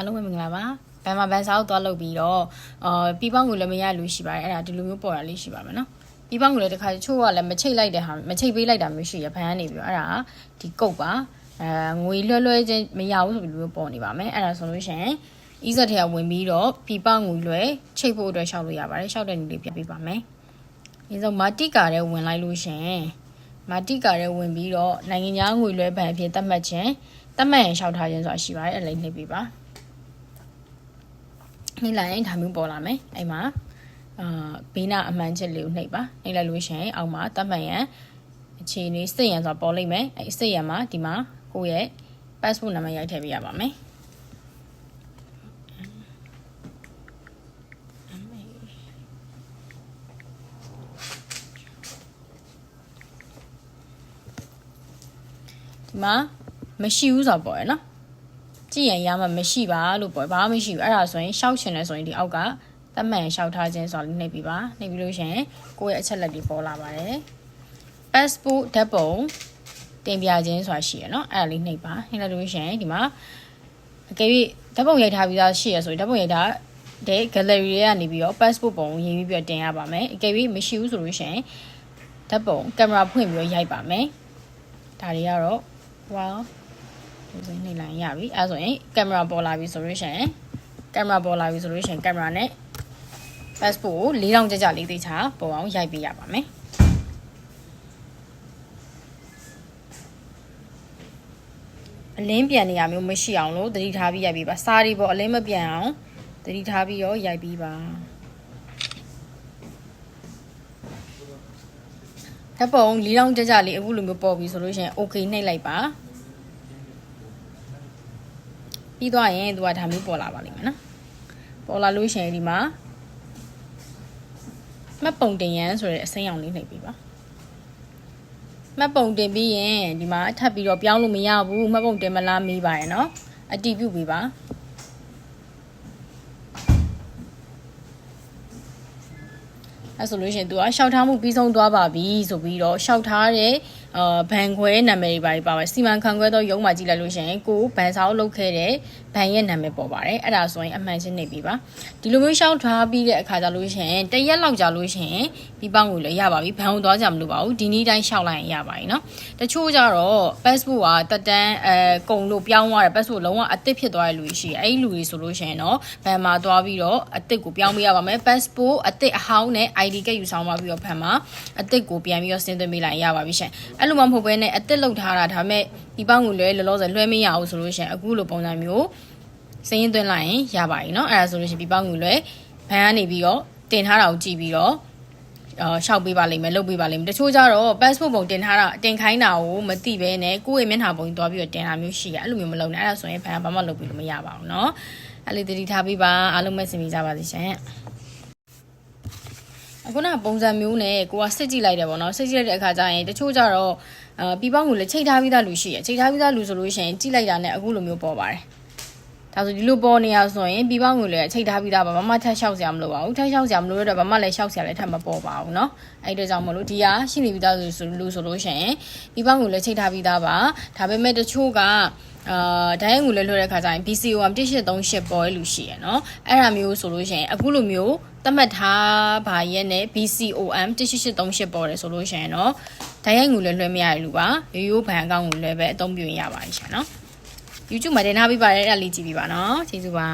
အားလုံးပဲမင်္ဂလာပါဘန်မှာဘန်စာအုပ်သွားလုပ်ပြီးတော့အာပြီးပေါင်းကိုလည်းမရလူရှိပါတယ်အဲ့ဒါဒီလိုမျိုးပေါ်တာလေးရှိပါမယ်နော်ပြီးပေါင်းကိုလည်းတစ်ခါချို့ကလည်းမချိတ်လိုက်တဲ့ဟာမချိတ်ပေးလိုက်တာမျိုးရှိရဘန်ကနေပြီးတော့အဲ့ဒါဒီကုတ်ပါအဲငွေလွှဲလွှဲချင်းမရဘူးဆိုပြီးလိုမျိုးပေါ်နေပါမယ်အဲ့ဒါဆိုလို့ရှိရင်အီးဇက်ထဲကဝင်ပြီးတော့ပြီးပေါင်းငွေလွှဲချိတ်ဖို့အတွက်ရှောက်လို့ရပါတယ်ရှောက်တဲ့နည်းလေးပြပေးပါမယ်ဒီဆုံးမာတိကာထဲဝင်လိုက်လို့ရှိရင်မာတိကာထဲဝင်ပြီးတော့နိုင်ငံခြားငွေလွှဲဘဏ်အဖြစ်သတ်မှတ်ခြင်းသတ်မှတ်ရင်ရှောက်ထားခြင်းဆိုတာရှိပါတယ်အဲ့လေးနှိပ်ပေးပါ နှိပ်လိုက်ရင်ဒါမျိုးပေါ်လာမယ်အဲ့မှာအာဘေးနာအမှန်ချက်လေးကိုနှိပ်ပါနှိပ်လိုက်လို့ရှိရင်အောက်မှာတတ်မှတ်ရန်အခြေအနေစစ်ရန်ဆိုတာပေါ်လိမ့်မယ်အဲ့စစ်ရန်မှာဒီမှာကိုယ့်ရဲ့ passport နံပါတ်ရိုက်ထည့်ပေးရပါမယ်ဒီမှာမရှိဘူးဆိုတာပေါ်ရနော် ကြည်ရန်ရမှမရှိပါလို့ပေါ့ဘာမှမရှိဘူးအဲ့ဒါဆိုရင်ရှောက်ချင်တယ်ဆိုရင်ဒီအောက်ကတတ်မှန်ရှောက်ထားခြင်းဆိုတာလေးနှိပ်ပြီးပါနှိပ်ပြီးလို့ရှင်ကိုယ့်ရဲ့အချက်လက်တွေပေါ်လာပါတယ် passport ဓာတ်ပုံတင်ပြခြင်းဆိုတာရှိရနော်အဲ့ဒါလေးနှိပ်ပါနှိပ်လိုက်လို့ရှင်ဒီမှာအကယ်၍ဓာတ်ပုံရိုက်ထားပြီးသားရှိရဆိုရင်ဓာတ်ပုံရိုက်ထားတဲ့ gallery တွေကနေပြီးတော့ passport ပုံရေးပြီးတော့တင်ရပါမယ်အကယ်၍မရှိဘူးဆိုလို့ရှင်ဓာတ်ပုံကင်မရာဖွင့်ပြီးတော့ရိုက်ပါမယ်ဒါတွေကတော့ wow ဒီစနေလိုင်းရပြီအဲဆိုရင်ကင်မရာပေါ်လာပြီဆိုလို့ရှိရင်ကင်မရာပေါ်လာပြီဆိုလို့ရှိရင်ကင်မရာနဲ့ passport ကို၄တောင်ကြကြလေးသိချာပေါ်အောင်ရိုက်ပေးရပါမယ်အလင်းပြန်နေရမျိုးမရှိအောင်လို့သတိထားပြီးရိုက်ပေးပါစားဒီပေါ်အလင်းမပြန်အောင်သတိထားပြီးရောရိုက်ပေးပါဓာတ်ပုံ၄တောင်ကြကြလေးအခုလိုမျိုးပေါ်ပြီဆိုလို့ရှိရင် okay နှိပ်လိုက်ပါ ပြီးသွားရင်သူကဒါမျိုးပေါ်လာပါလိမ့်မယ်နော်ပေါ်လာလို့ရှိရင်ဒီမှာမှတ်ပုံတင်ရန်ဆိုတဲ့အစိမ်းရောင်လေးနှိပ်ပြီးပါမှတ်ပုံတင်ပြီးရင်ဒီမှာထပ်ပြီးတော့ပြောင်းလို့မရဘူးမှတ်ပုံတင်မလားမေးပါရယ်နော်အတီးပြုတ်ပေးပါ အဲဆိုလို့ရှိရင်သူကရှောက်ထားမှုပြီးဆုံးသွားပါပြီဆိုပြီးတော့ရှောက်ထားတဲ့အာဘန်ခွဲနာမည်တွေပါပါပါစီမံခန့်ခွဲသောရုံးမှာကြည့်လိုက်လို့ရှိရင်ကိုဘန်စာအုပ်လုပ်ခဲ့တဲ့ဘန်ရဲ့နာမည်ပေါ်ပါတယ်အဲ့ဒါဆိုရင်အမှန်ချင်းနေပြီပါဒီလိုမျိုးရှောက်ထားပြီးတဲ့အခါကျလို့ရှိရင်တရက်လောက်ကြာလို့ရှိရင်ပြီးပေါင်းကိုလည်းရပါပြီဘန်ကိုသွားကြမလို့ပါဘူးဒီနေ့တိုင်းရှောက်လိုက်ရင်ရပါပြီเนาะတချို့ကြတော့ passport ကတက်တန်းအဲကုံလို့ပြောင်းသွားတယ် passport လုံးဝအသစ်ဖြစ်သွားတဲ့လူတွေရှိတယ်အဲ့ဒီလူတွေဆိုလို့ရှိရင်တော့ဘန်မှာသွားပြီးတော့အသစ်ကိုပြောင်းပေးရပါမယ် passport အသစ်အဟောင်းနဲ့ ID ကတ်ယူဆောင်ပါပြီးတော့ဘန်မှာအသစ်ကိုပြန်ပြီးတော့ဆင်းသွင်းပေးလိုက်ရပါပြီရှင်အဲ့လိုမှမဟုတ်ဘဲနဲ့အသစ်လောက်ထားတာဒါပေမဲ့ဒီပေါင်းကိုလည်းလောလောဆယ်လွှဲမရအောင်ဆိုလို့ရှိရင်အခုလိုပုံစံမျိုးစင်းရင်သွင်းလိုက်ရင်ရပါပြီเนาะအဲ့ဒါဆိုလို့ရှိရင်ဒီပေါင်းကိုလည်းဘန်ကနေပြီးတော့တင်ထားတာကိုကြည့်ပြီးတော့အာရှောက်ပေးပါလိမ့်မယ်လုပ်ပေးပါလိမ့်မယ်တချို့ကြတော့ passport ပုံတင်ထားတာတင်ခိုင်းတာကိုမသိဘဲနဲ့ကိုယ့်ရဲ့မျက်နှာပုံကြီးသွားပြီးတော့တင်တာမျိုးရှိရအဲ့လိုမျိုးမလုပ်နဲ့အဲ့ဒါဆိုရင်ဘန်ကဘာမှလုပ်ပြီးလို့မရပါဘူးเนาะအဲ့လေးတတိထားပေးပါအားလုံးပဲစင်ပြီးကြပါစေရှင် အခုနကပုံစံမျိုးနဲ့ကိုကစစ်ကြည့်လိုက်တယ်ပေါ့နော်စစ်ကြည့်လိုက်တဲ့အခါကျရင်တချို့ကြတော့အာပြီးပေါင်းကိုလည်းချိန်ထားပြီးသားလူရှိရချိန်ထားပြီးသားလူဆိုလို့ရှိရင်ကြည့်လိုက်တာနဲ့အခုလိုမျိုးပေါ်ပါတယ် ဒါဆိုဒီလိုပေါ်နေရဆိုရင်ပြီးပေါင်းကိုလည်းချိန်ထားပြီးသားပါဘာမှထက်လျှောက်စရာမလိုပါဘူးထက်လျှောက်စရာမလိုတော့ဘာမှလည်းလျှောက်စရာလည်းထပ်မပေါ်ပါဘူးเนาะအဲ့ဒါကြောင့်မလို့ဒီဟာရှိနေပြီးသားလူဆိုလို့ဆိုလို့ရှိရင်ပြီးပေါင်းကိုလည်းချိန်ထားပြီးသားပါဒါပေမဲ့တချို့ကအာဒိုင်းငူလဲလွှဲတဲ့ခါကျရင် BCOM 1838ပေါ်ရဲ့လူရှိရယ်เนาะအဲ့ဒါမျိုးဆိုလို့ရှိရင်အခုလိုမျိုးသတ်မှတ်ထားပါရဲ့နဲ့ BCOM 1838ပေါ်တယ်ဆိုလို့ရှိရင်เนาะဒိုင်းငူလဲလွှဲမရတဲ့လူပါရိုးရိုးဘဏ်အကောင့်ကိုလည်းပဲအသုံးပြုရင်ရပါတယ်ရှင်เนาะ YouTube မှာတင်ထားပေးပါတယ်အဲ့ဒါလေးကြည့်ပြီးပါနော်ကျေးဇူးပါ